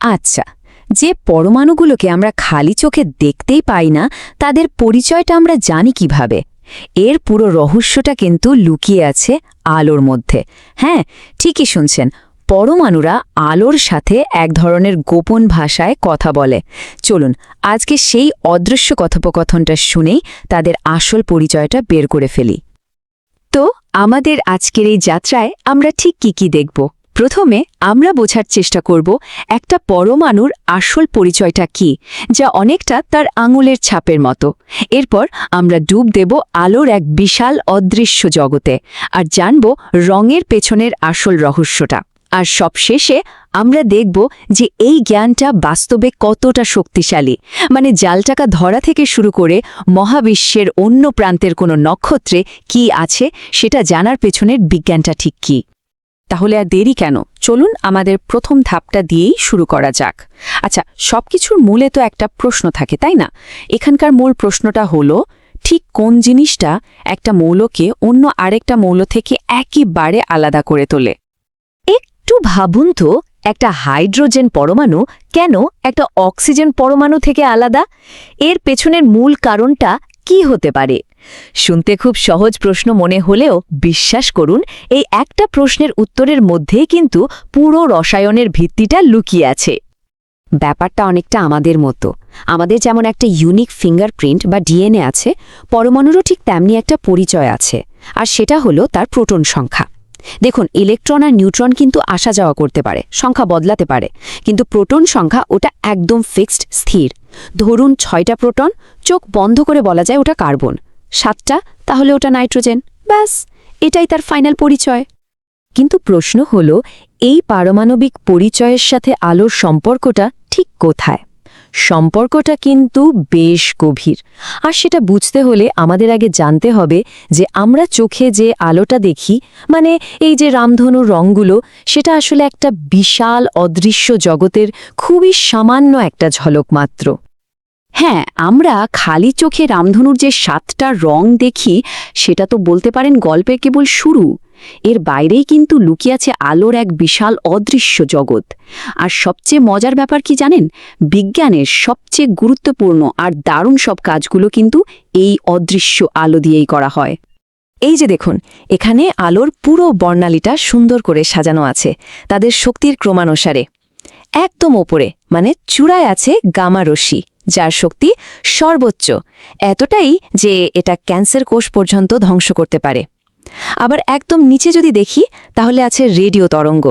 আচ্ছা যে পরমাণুগুলোকে আমরা খালি চোখে দেখতেই পাই না, তাদের পরিচয়টা আমরা জানি কীভাবে? এর পুরো রহস্যটা কিন্তু লুকিয়ে আছে আলোর মধ্যে। হ্যাঁ ঠিকই শুনছেন, পরমাণুরা আলোর সাথে এক ধরনের গোপন ভাষায় কথা বলে। চলুন, আজকে সেই অদৃশ্য কথোপকথনটা শুনেই তাদের আসল পরিচয়টা বের করে ফেলি। তো, আমাদের আজকের এই যাত্রায় আমরা ঠিক কি কি দেখব? প্রথমে আমরা বোঝার চেষ্টা করব একটা পরমাণুর আসল পরিচয়টা কি, যা অনেকটা তার আঙুলের ছাপের মতো। এরপর আমরা ডুব দেব আলোর এক বিশাল অদৃশ্য জগতে আর জানব রঙের পেছনের আসল রহস্যটা। আর সবশেষে আমরা দেখব যে এই জ্ঞানটা বাস্তবে কতটা শক্তিশালী মানে জালটাকা ধরা থেকে শুরু করে মহাবিশ্বের অন্য প্রান্তের কোনো নক্ষত্রে কি আছে সেটা জানার পেছনের বিজ্ঞানটা ঠিক কি। তাহলে আর দেরি কেন? চলুন আমাদের প্রথম ধাপটা দিয়েই শুরু করা যাক। আচ্ছা সবকিছুর মূলে তো একটা প্রশ্ন থাকে, তাই না? এখানকার মূল প্রশ্নটা হলো, ঠিক কোন জিনিসটা একটা মৌলকে অন্য আরেকটা মৌল থেকে একেবারে আলাদা করে তোলে? একটু ভাবুন তো, একটা হাইড্রোজেন পরমাণু কেন একটা অক্সিজেন পরমাণু থেকে আলাদা? এর পেছনের মূল কারণটা কি হতে পারে? শুনতে খুব সহজ প্রশ্ন মনে হলেও বিশ্বাস করুন, এই একটা প্রশ্নের উত্তরের মধ্যেই কিন্তু পুরো রসায়নের ভিত্তিটা লুকিয়ে আছে। ব্যাপারটা অনেকটা আমাদের মতো। আমাদের যেমন একটা ইউনিক ফিঙ্গারপ্রিন্ট বা ডিএনএ আছে, পরমাণুরও ঠিক তেমনি একটা পরিচয় আছে, আর সেটা হলো তার প্রোটন সংখ্যা। দেখুন, ইলেকট্রন আর নিউট্রন কিন্তু আসা যাওয়া করতে পারে, সংখ্যা বদলাতে পারে, কিন্তু প্রোটন সংখ্যা ওটা একদম ফিক্সড স্থির। ধরুন ছয়টা প্রোটন, চোখ বন্ধ করে বলা যায় ওটা কার্বন। সাতটা, তাহলে ওটা নাইট্রোজেন। ব্যাস, এটাই তার ফাইনাল পরিচয়। কিন্তু প্রশ্ন হল, এই পারমাণবিক পরিচয়ের সাথে আলোর সম্পর্কটা ঠিক কোথায়? সম্পর্কটা কিন্তু বেশ গভীর। আর সেটা বুঝতে হলে আমাদের আগে জানতে হবে যে আমরা চোখে যে আলোটা দেখি মানে এই যে রামধনুর রঙগুলো, সেটা আসলে একটা বিশাল অদৃশ্য জগতের খুবই সামান্য একটা ঝলক মাত্র। হ্যাঁ আমরা খালি চোখে রামধনুর যে সাতটা রং দেখি, সেটা তো বলতে পারেন গল্পের কেবল শুরু। এর বাইরেই কিন্তু লুকিয়ে আছে আলোর এক বিশাল অদৃশ্য জগৎ। আর সবচেয়ে মজার ব্যাপার কি জানেন? বিজ্ঞানের সবচেয়ে গুরুত্বপূর্ণ আর দারুণ সব কাজগুলো কিন্তু এই অদৃশ্য আলো দিয়েই করা হয়। এই যে দেখুন, এখানে আলোর পুরো বর্ণালীটা সুন্দর করে সাজানো আছে, তাদের শক্তির ক্রমানুসারে। একদম ওপরে মানে চূড়ায় আছে গামা রশ্মি। যার শক্তি সর্বোচ্চ, এতটাই যে এটা ক্যান্সার কোষ পর্যন্ত ধ্বংস করতে পারে। আবার একদম নিচে যদি দেখি, তাহলে আছে রেডিও তরঙ্গ,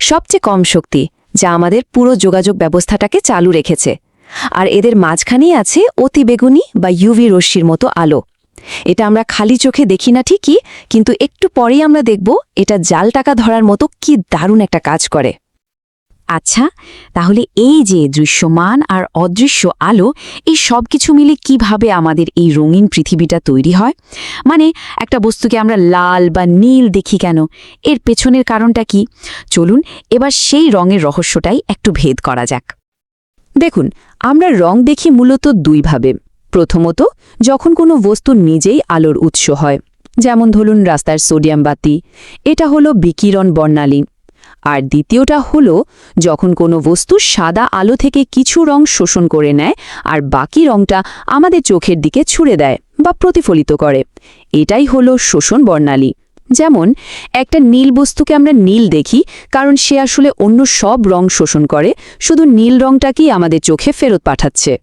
সবচেয়ে কম শক্তি, যা আমাদের পুরো যোগাযোগ ব্যবস্থাটাকে চালু রেখেছে। আর এদের মাঝখানেই আছে অতিবেগুনি বা ইউভি রশ্মির মতো আলো। এটা আমরা খালি চোখে দেখি না ঠিকই, কিন্তু একটু পরেই আমরা দেখব এটা জাল টাকা ধরার মতো কি দারুণ একটা কাজ করে। আচ্ছা তাহলে এই যে দৃশ্যমান আর অদৃশ্য আলো, এই সব কিছু মিলে কীভাবে আমাদের এই রঙিন পৃথিবীটা তৈরি হয়? মানে একটা বস্তুকে আমরা লাল বা নীল দেখি কেন? এর পেছনের কারণটা কি? চলুন এবার সেই রঙের রহস্যটাই একটু ভেদ করা যাক। দেখুন, আমরা রং দেখি মূলত দুইভাবে। প্রথমত, যখন কোনো বস্তু নিজেই আলোর উৎস হয়। যেমন ধরুন রাস্তার সোডিয়াম বাতি। এটা হলো বিকিরণ বর্ণালী। আর দ্বিতীয়টা হল, যখন কোনো বস্তু সাদা আলো থেকে কিছু রং শোষণ করে নেয় আর বাকি রংটা আমাদের চোখের দিকে ছুড়ে দেয় বা প্রতিফলিত করে। এটাই হলো শোষণ বর্ণালী। যেমন, একটা নীল বস্তুকে আমরা নীল দেখি কারণ সে আসলে অন্য সব রং শোষণ করে, শুধু নীল রংটাকেই আমাদের চোখে ফেরত পাঠাচ্ছে।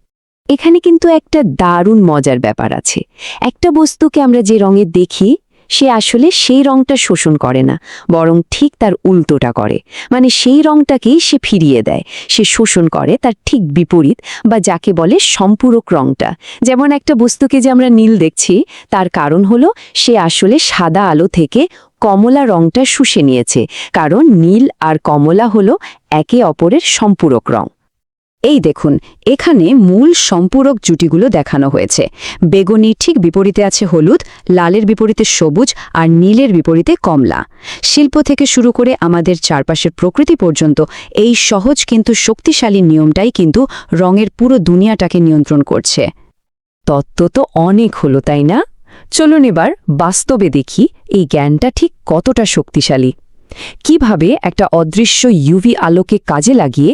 এখানে কিন্তু একটা দারুণ মজার ব্যাপার আছে। একটা বস্তুকে আমরা যে রঙে দেখি সে আসলে সেই রংটা শোষণ করে না, বরং ঠিক তার উল্টোটা করে। মানে সেই রংটাকেই সে ফিরিয়ে দেয়। সে শোষণ করে তার ঠিক বিপরীত বা যাকে বলে সম্পূরক রংটা। যেমন একটা বস্তুকে যে আমরা নীল দেখছি, তার কারণ হলো সে আসলে সাদা আলো থেকে কমলা রংটা শুষে নিয়েছে। কারণ নীল আর কমলা হলো একে অপরের সম্পূরক রং। এই দেখুন, এখানে মূল সম্পূরক জুটিগুলো দেখানো হয়েছে। বেগুনি ঠিক বিপরীতে আছে হলুদ, লালের বিপরীতে সবুজ আর নীলের বিপরীতে কমলা। শিল্প থেকে শুরু করে আমাদের চারপাশের প্রকৃতি পর্যন্ত এই সহজ কিন্তু শক্তিশালী নিয়মটাই কিন্তু রঙের পুরো দুনিয়াটাকে নিয়ন্ত্রণ করছে। তত্ত্ব তো অনেক হলো, তাই না? চলুন এবার বাস্তবে দেখি এই জ্ঞানটা ঠিক কতটা শক্তিশালী। কীভাবে একটা অদৃশ্য ইউভি আলোকে কাজে লাগিয়ে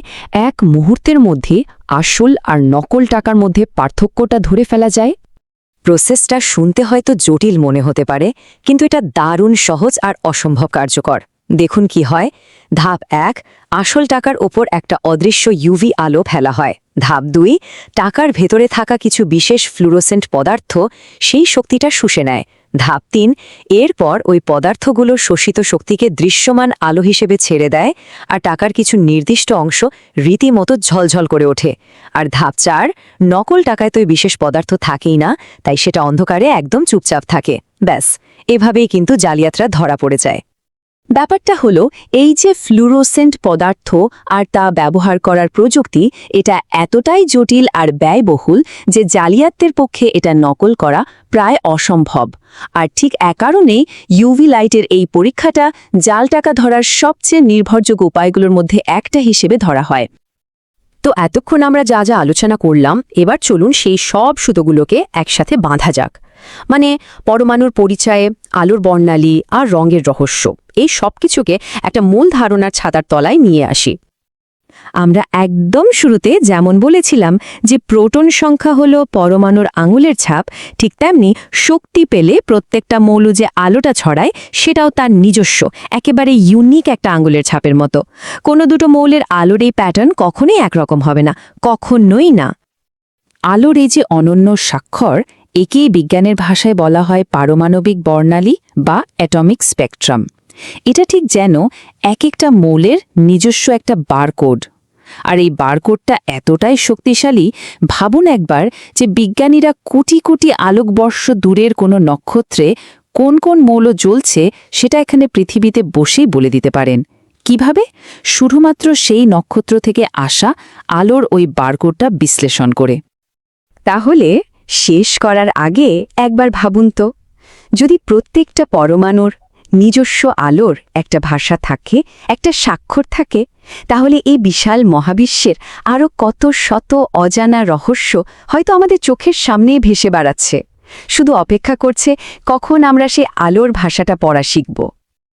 এক মুহূর্তের মধ্যে আসল আর নকল টাকার মধ্যে পার্থক্যটা ধরে ফেলা যায়? প্রসেসটা শুনতে হয়তো জটিল মনে হতে পারে, কিন্তু এটা দারুণ সহজ আর অসম্ভব কার্যকর। দেখুন কি হয়। ধাপ এক, আসল টাকার ওপর একটা অদৃশ্য ইউভি আলো ফেলা হয়। ধাপ দুই, টাকার ভেতরে থাকা কিছু বিশেষ ফ্লুরোসেন্ট পদার্থ সেই শক্তিটা শুষে নেয়। ধাপ তিন, এরপর ওই পদার্থগুলো শোষিত শক্তিকে দৃশ্যমান আলো হিসেবে ছেড়ে দেয় আর টাকার কিছু নির্দিষ্ট অংশ রীতিমতো ঝলঝল করে ওঠে। আর ধাপ চার, নকল টাকায় তো বিশেষ পদার্থ থাকেই না, তাই সেটা অন্ধকারে একদম চুপচাপ থাকে। ব্যাস, এভাবেই কিন্তু জালিয়াতরা ধরা পড়ে যায়। ব্যাপারটা হলো, এই যে ফ্লুরোসেন্ট পদার্থ আর তা ব্যবহার করার প্রযুক্তি, এটা এতটাই জটিল আর ব্যয়বহুল যে জালিয়াতদের পক্ষে এটা নকল করা প্রায় অসম্ভব। আর ঠিক এ কারণেই ইউভি লাইটের এই পরীক্ষাটা জাল টাকা ধরার সবচেয়ে নির্ভরযোগ্য উপায়গুলোর মধ্যে একটা হিসেবে ধরা হয়। তো এতক্ষণ আমরা যা যা আলোচনা করলাম, এবার চলুন সেই সব সুতোগুলোকে একসাথে বাঁধা যাক। মানে পরমাণুর পরিচয়ে, আলোর বর্ণালী আর রঙের রহস্য। এই সব কিছুকে একটা মূল ধারণার ছাতার তলায় নিয়ে আসি। আমরা একদম শুরুতে যেমন বলেছিলাম যে প্রোটন সংখ্যা হল পরমাণুর আঙুলের ছাপ, ঠিক তেমনি শক্তি পেলে প্রত্যেকটা মৌল যে আলোটা ছড়ায় সেটাও তার নিজস্ব, একেবারে ইউনিক একটা আঙুলের ছাপের মতো। কোনো দুটো মৌলের আলোর এই প্যাটার্ন কখনোই একরকম হবে না, কখনোই না। আলোর এই যে অনন্য স্বাক্ষর, একেই বিজ্ঞানের ভাষায় বলা হয় পারমাণবিক বর্ণালী বা অ্যাটমিক স্পেকট্রাম এটা ঠিক যেন এক একটা মৌলের নিজস্ব একটা বারকোড আর এই বারকোডটা এতটাই শক্তিশালী, ভাবুন একবার যে বিজ্ঞানীরা কোটি কোটি আলোকবর্ষ দূরের কোনো নক্ষত্রে কোন কোন মৌল জ্বলছে সেটা এখানে পৃথিবীতে বসেই বলে দিতে পারেন। কীভাবে? শুধুমাত্র সেই নক্ষত্র থেকে আসা আলোর ওই বারকোডটা বিশ্লেষণ করে। তাহলে শেষ করার আগে একবার ভাবুন তো, যদি প্রত্যেকটা পরমাণুর নিজস্ব আলোর একটা ভাষা থাকে, একটা স্বাক্ষর থাকে, তাহলে এই বিশাল মহাবিশ্বের আরও কত শত অজানা রহস্য হয়তো আমাদের চোখের সামনেই ভেসে বেড়াচ্ছে। শুধু অপেক্ষা করছে কখন আমরা সে আলোর ভাষাটা পড়া শিখব।